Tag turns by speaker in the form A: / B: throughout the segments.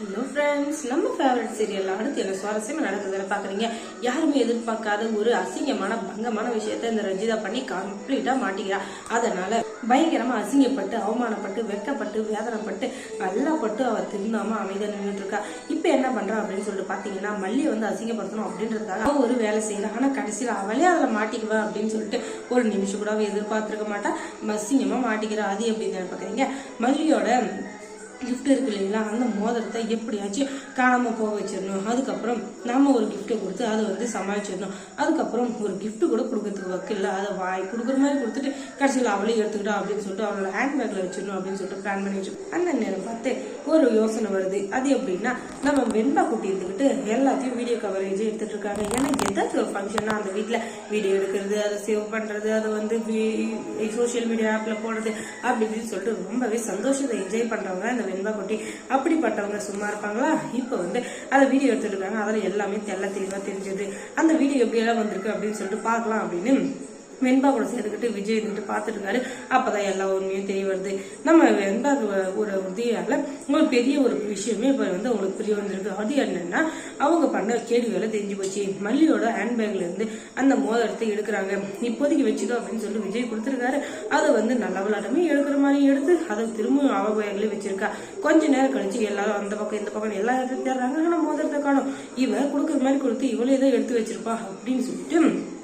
A: Hello friends நம்ம favourite serial அடுத்து என்ன சுவாரஸ்யமாக நடக்குதுன்னு பார்க்குறீங்க யாருமே எதிர்பார்க்காத ஒரு அசிங்கமான பங்கமான விஷயத்த இந்த ரஞ்சிதா பண்ணி கம்ப்ளீட்டாக மாட்டிக்கிறா. அதனால் பயங்கரமாக அசிங்கப்பட்டு அவமானப்பட்டு வெக்கப்பட்டு வேதனைப்பட்டு நல்லாப்பட்டு அவள் திருந்தாம அமைதியா நின்றுட்டு இருக்கா. இப்போ என்ன பண்ணுறா அப்படின்னு சொல்லிட்டு பார்த்தீங்கன்னா மல்லியை வந்து அசிங்கப்படுத்தணும் அப்படின்றதுக்காக அவள் ஒரு வேலை செய்யறா. ஆனால் கடைசியில் அவளே அதில் மாட்டிக்குவா அப்படின்னு சொல்லிட்டு ஒரு நிமிஷம் கூட அவள் எதிர்பார்த்திருக்க மாட்டா. அசிங்கமாக மாட்டிக்கிறா. அது எப்படின்னு பார்க்குறீங்க மல்லியோட கிஃப்ட் இருக்கு இல்லைங்களா? அந்த மோதிரத்தை எப்படியாச்சும் காணாமல் போக வச்சிடணும். அதுக்கப்புறம் நாம் ஒரு கிஃப்ட்டை கொடுத்து அதை வந்து சமாளிச்சிடணும். அதுக்கப்புறம் ஒரு கிஃப்ட்டு கூட கொடுக்கறதுக்கு வக்கில்ல அதை வாய் கொடுக்குற மாதிரி கொடுத்துட்டு கடைசியில் அவளையும் எடுத்துக்கிட்டா அப்படின்னு சொல்லிட்டு அவளோட ஹேண்ட்பேக்ல வச்சிடணும் அப்படின்னு சொல்லிட்டு பிளான் பண்ணி வச்சிருக்கோம். அந்த நேரம் பார்த்து ஒரு யோசனை வருது. அது எப்படின்னா நம்ம வெண்பா குட்டி இருந்துக்கிட்டு எல்லாத்தையும் வீடியோ கவரேஜ் எடுத்துட்டு இருக்காங்க. ஏன்னா ஏதாச்சும் ஒரு ஃபங்க்ஷன்னா அந்த வீட்டில் வீடியோ எடுக்கிறது அதை சேவ் பண்ணுறது அதை வந்து சோஷியல் மீடியா ஆப்பில் போடுறது அப்படி இப்படின்னு சொல்லிட்டு ரொம்பவே சந்தோஷத்தை என்ஜாய் பண்ணுறவங்க அந்த வெண்பா கொட்டி அப்படிப்பட்டவங்க சும்மா இருப்பாங்களா? இப்போ வந்து அதை வீடியோ எடுத்துட்டு இருக்காங்க. அதில் எல்லாமே தெல்ல தெளிவாக தெரிஞ்சது. அந்த வீடியோ எப்படி எல்லாம் வந்திருக்கு அப்படின்னு சொல்லிட்டு பார்க்கலாம் அப்படின்னு வெண்பா கூட சேர்த்துக்கிட்டு விஜய் இருந்துட்டு பார்த்துட்டு இருக்காரு எல்லா உண்மையும் தெரிய வருது. நம்ம வெண்பா ஒரு உதவியால் ஒரு பெரிய ஒரு விஷயமே இப்போ வந்து அவங்களுக்கு புரிய வந்திருக்கு. அது என்னன்னா அவங்க பண்ண கேடு வேலை தெரிஞ்சு போச்சு. மல்லியோட ஹேண்ட்பேக்ல இருந்து அந்த மோதிரத்தை எடுக்கிறாங்க. இப்போதைக்கு வச்சுக்கோ அப்படின்னு சொல்லி விஜய் கொடுத்துருக்காரு. அதை வந்து நல்ல விளாட்டமே எடுக்கிற மாதிரி எடுத்து அதை திரும்பவும் அவ பேக்லயே வச்சிருக்கா. கொஞ்ச நேரம் கழிச்சு எல்லாரும் அந்த பக்கம் இந்த பக்கம் எல்லா இடத்துல தேடுறாங்க ஆனால் மோதிரத்தை காணும். இவ கொடுக்குற மாதிரி கொடுத்து இவளே தான் எடுத்து வச்சிருப்பா அப்படின்னு சொல்லிட்டு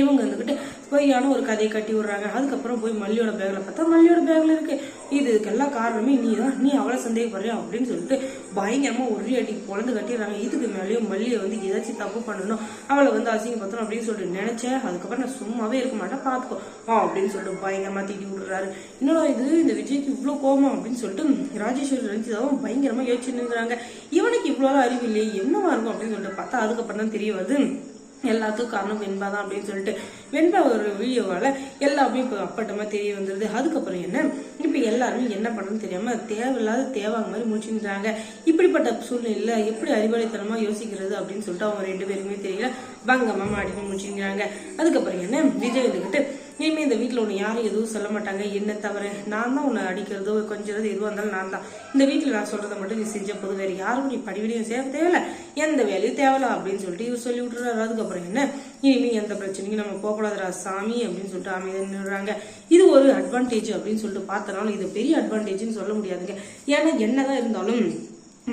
A: இவங்க இருந்துக்கிட்டு பொய்யான ஒரு கதையை கட்டி விடுறாங்க. அதுக்கப்புறம் போய் மல்லியோட பேக்ல பார்த்தா மல்லியோட பேக்ல இருக்கு. இதுக்கெல்லாம் காரணமே நீ தான் நீ அவளை சந்தேகப்படுறியா? அப்படின்னு சொல்லிட்டு பயங்கரமா ஒரே அடி பொழந்து கட்டிடுறாங்க. இதுக்கு மேலேயும் மல்லியை வந்து ஏதாச்சும் தப்பு பண்ணணும் அவளை வந்து அசிங்கப்படுத்தணும் அப்படின்னு சொல்லிட்டு நினைச்சேன். அதுக்கப்புறம் நான் சும்மாவே இருக்க மாட்டேன். பார்த்துக்கோ. ஆ அப்படின்னு சொல்லிட்டு பயங்கரமா திட்டி விடுறாரு என்னடா இது? இந்த விஜய்க்கு இவ்வளோ கோபம்? அப்படின்னு சொல்லிட்டு ராஜேஸ்வரி ரஞ்சிதாவும் பயங்கரமா யோசிச்சு இருக்கிறாங்க. இவனுக்கு இவ்வளோ அறிவு இல்லையே. என்னவா இருக்கும்? அப்படின்னு சொல்லிட்டு பார்த்தா அதுக்கப்புறம் தான் தெரிய வருது. எல்லாத்துக்கும் காரணம் வெண்பா தான் அப்படின்னு சொல்லிட்டு வெண்பா ஒரு வீடியோவால் எல்லாமே இப்போ அப்பட்டமாக தெரிய வந்துருது. அதுக்கப்புறம் என்ன? இப்போ எல்லாருமே என்ன பண்ணணும்னு தெரியாமல் தேவையில்லாத தேவாங்க மாதிரி முடிச்சுக்கிறாங்க இப்படிப்பட்ட சூழ்நிலையில் எப்படி அறிவாளித்தனமாக யோசிக்கிறது அப்படின்னு சொல்லிட்டு அவங்க ரெண்டு பேருமே தெரியல. பங்கமாக மாடி முடிச்சுக்கிறாங்க. அதுக்கப்புறம் என்ன? விஜய் வந்துகிட்டு இனிமே இந்த வீட்டில் உன்னை யாரும் எதுவும் சொல்ல மாட்டாங்க. என்ன தவிர நான் தான் உன்னை அடிக்கிறதோ கொஞ்சம் எதுவாக இருந்தாலும் நான் தான். இந்த வீட்டில் நான் சொல்கிறத மட்டும் நீ செஞ்ச போது வேற யாரும் நீ படிவிலையும் சேர தேவையில்லை. எந்த வேலையும் தேவையில்ல அப்படின்னு சொல்லிட்டு இவர் சொல்லி விட்டுறாரு. அதுக்கப்புறம் என்ன? இனிமேல் எந்த பிரச்சனைக்கும் நம்ம போகக்கூடாதுரா சாமி அப்படின்னு சொல்லிட்டு அமைதியாக இது ஒரு அட்வான்டேஜ் அப்படின்னு சொல்லிட்டு பார்த்தனாலும் இது பெரிய அட்வான்டேஜ்னு சொல்ல முடியாதுங்க. ஏன்னா என்னதான் இருந்தாலும்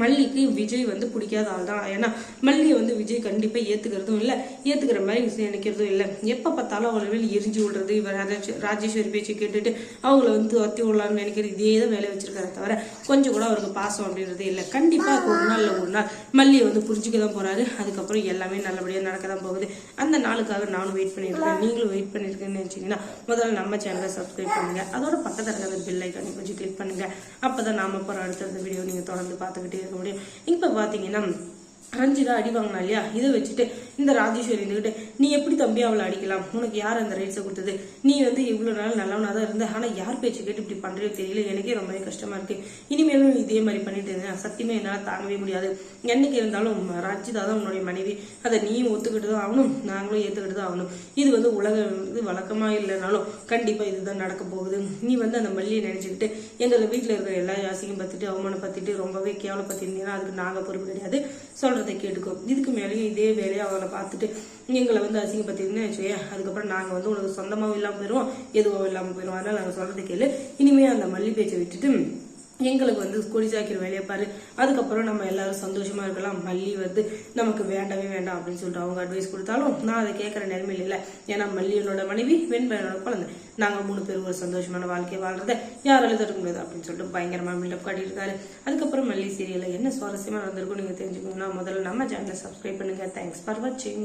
A: மல்லிக்கு விஜய் வந்து பிடிக்காத ஆள் தான். ஏன்னா மல்லியை வந்து விஜய் கண்டிப்பாக ஏற்றுக்கிறதும் இல்லை. ஏற்றுக்கிற மாதிரி நினைக்கிறதும் இல்லை. எப்போ பார்த்தாலும் அவங்கள வெளியே எரிஞ்சு விடுறது இவர் ராஜேஸ்வரி பேச்சு கேட்டுட்டு அவங்கள வந்து துரத்தி விடலாம்னு நினைக்கிறது இதே தான் வேலை வச்சிருக்காரு தவிர கொஞ்சம் கூட அவருக்கு பாசம் அப்படின்றதே இல்லை. கண்டிப்பாக ஒரு நாள் ஒரு நாள் மல்லியை வந்து புரிஞ்சுக்க தான் போகிறாரு அதுக்கப்புறம் எல்லாமே நல்லபடியாக நடக்க தான் போகுது. அந்த நாளுக்காக நானும் வெயிட் பண்ணியிருக்கேன். நீங்களும் வெயிட் பண்ணியிருக்கேன்னு நினச்சிங்கன்னா முதல்ல நம்ம சேனலை சப்ஸ்கிரைப் பண்ணுங்க. அதோட பக்கத்தில் இருக்க அந்த பெல் ஐக்கானை கொஞ்சம் கிளிக் அப்போ தான் நாம போகிற அடுத்தடுத்த வீடியோ நீங்கள் தொடர்ந்து பார்த்துக்கிட்டே இருக்க முடியும் இப்போ பார்த்தீங்கன்னா ரஞ்சிதா அடி வாங்கினா இல்லையா இதை வச்சுட்டு இந்த ராஜேஸ்வரி இருந்துகிட்டு நீ எப்படி தம்பி அவளை அடிக்கலாம்? உனக்கு யார் அந்த ரைட்ஸை கொடுத்தது? நீ வந்து இவ்வளோ நாள் நல்லவனாக தான் இருந்த. ஆனால் யார் பேச்சு கேட்டு இப்படி பண்றியோ தெரியல. எனக்கே ரொம்பவே கஷ்டமாக இருக்குது இனிமேலும் நீ இதே மாதிரி பண்ணிட்டு இருந்தேன். சத்தியமே என்னால் தாங்கவே முடியாது. என்னைக்கு இருந்தாலும் ராஜிதா தான் உன்னுடைய மனைவி. அதை நீயும் ஒத்துக்கிட்டு தான் ஆகணும். நாங்களும் ஏற்றுக்கிட்டு தான் ஆகணும். இது வந்து உலக இது வழக்கமாக இல்லைனாலும் கண்டிப்பாக இதுதான் நடக்க போகுது. நீ வந்து அந்த மல்லியை நினச்சிக்கிட்டு எங்களை வீட்டில் இருக்கிற எல்லா யாசியும் அவமானம் பார்த்துட்டு ரொம்பவே கேவலப்படுத்திருந்தீங்கன்னா அதுக்கு நாங்கள் பொறுப்பு கிடையாது. சொல்றதை கேட்டுக்கோ. இதுக்கு மேலேயும் இதே வேலையை அவளை பார்த்துட்டு எங்களை வந்து அசிங்கப்படுத்திருந்தேன் வச்சுக்கோயேன் அதுக்கப்புறம் நாங்க வந்து உனக்கு சொந்தமாகவும் இல்லாமல் போயிடுவோம் எதுவும் இல்லாமல் போயிடுவோம் அதனால நாங்க சொல்றதை கேளு. இனிமே அந்த மல்லி பேச்சை விட்டுட்டு எங்களுக்கு வந்து கொடி சாக்கிற வேலையை பாரு. அதுக்கப்புறம் நம்ம எல்லாரும் சந்தோஷமா இருக்கலாம். மல்லி வந்து நமக்கு வேண்டவே வேண்டாம் அப்படின்னு சொல்லிட்டு அவங்க அட்வைஸ் கொடுத்தாலும் நான் அதை கேட்குற நிலைமையில இல்லை. ஏன்னா மல்லி என்னோட மனைவி வெண்பையனோட குழந்தை. நாங்கள் மூணு பேரும் ஒரு சந்தோஷமான வாழ்க்கையை வாழ்றத யாராலும் தடுக்க முடியாது அப்படின்னு சொல்லிட்டு பயங்கரமாக பில்டப் காட்டியிருக்காரு. அதுக்கப்புறம் மல்லி சீரியலில் என்ன சுவாரஸ்யமாக நடந்திருக்கும் நீங்கள் தெரிஞ்சுக்கணும்னா முதல்ல நம்ம சேனலை சப்ஸ்கிரைப் பண்ணுங்க. தேங்க்ஸ் ஃபார் வாட்சிங்